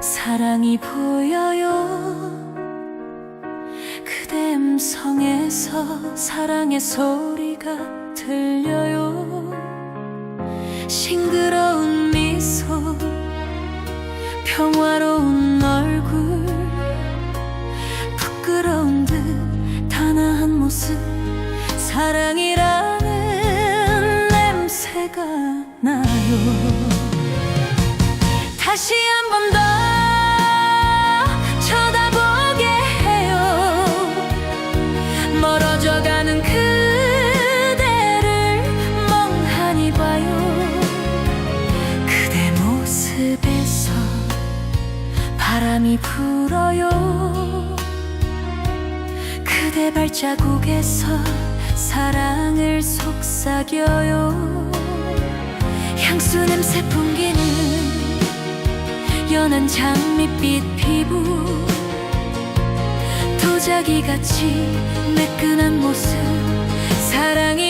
사랑이 보여요. 그대 음성에서 사랑의 소리가 들려요. 싱그러운 미소 평화로운 얼굴 부끄러운 듯 단아한 모습 사랑이라는 냄새가 나요 다시 한 번 더 쳐다보게 해요. 멀어져가는 그대를 멍하니 봐요. 그대 모습에서 바람이 불어요. 그대 발자국에서 사랑을 속삭여요. 향수 냄새 풍기는 연한 장밋빛 피부. 도자기 같이 매끈한 모습. 사랑이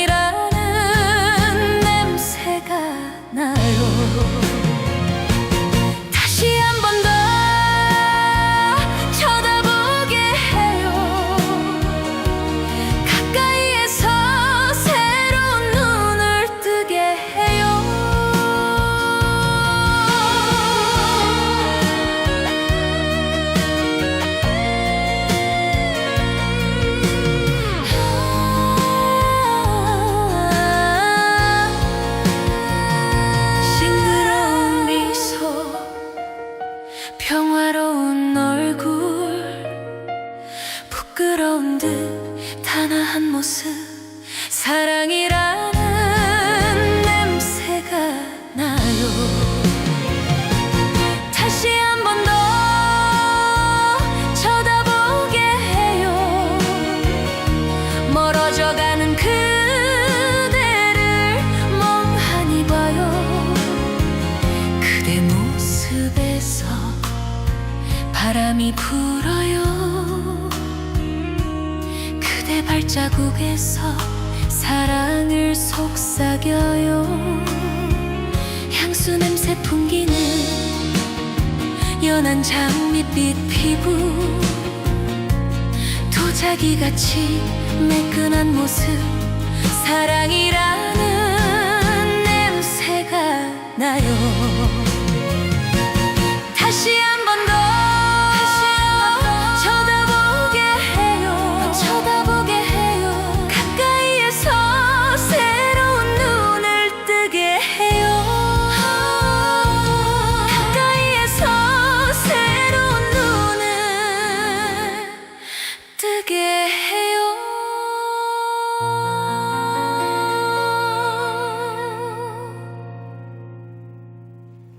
부끄러운 듯 단아한 모습. 사랑이라는 냄새가 나요 발자국에서 사랑을 속삭여요. 향수 냄새 풍기는 연한 장밋빛 피부. 도자기 같이 매끈한 모습 사랑이라는 냄새가 나요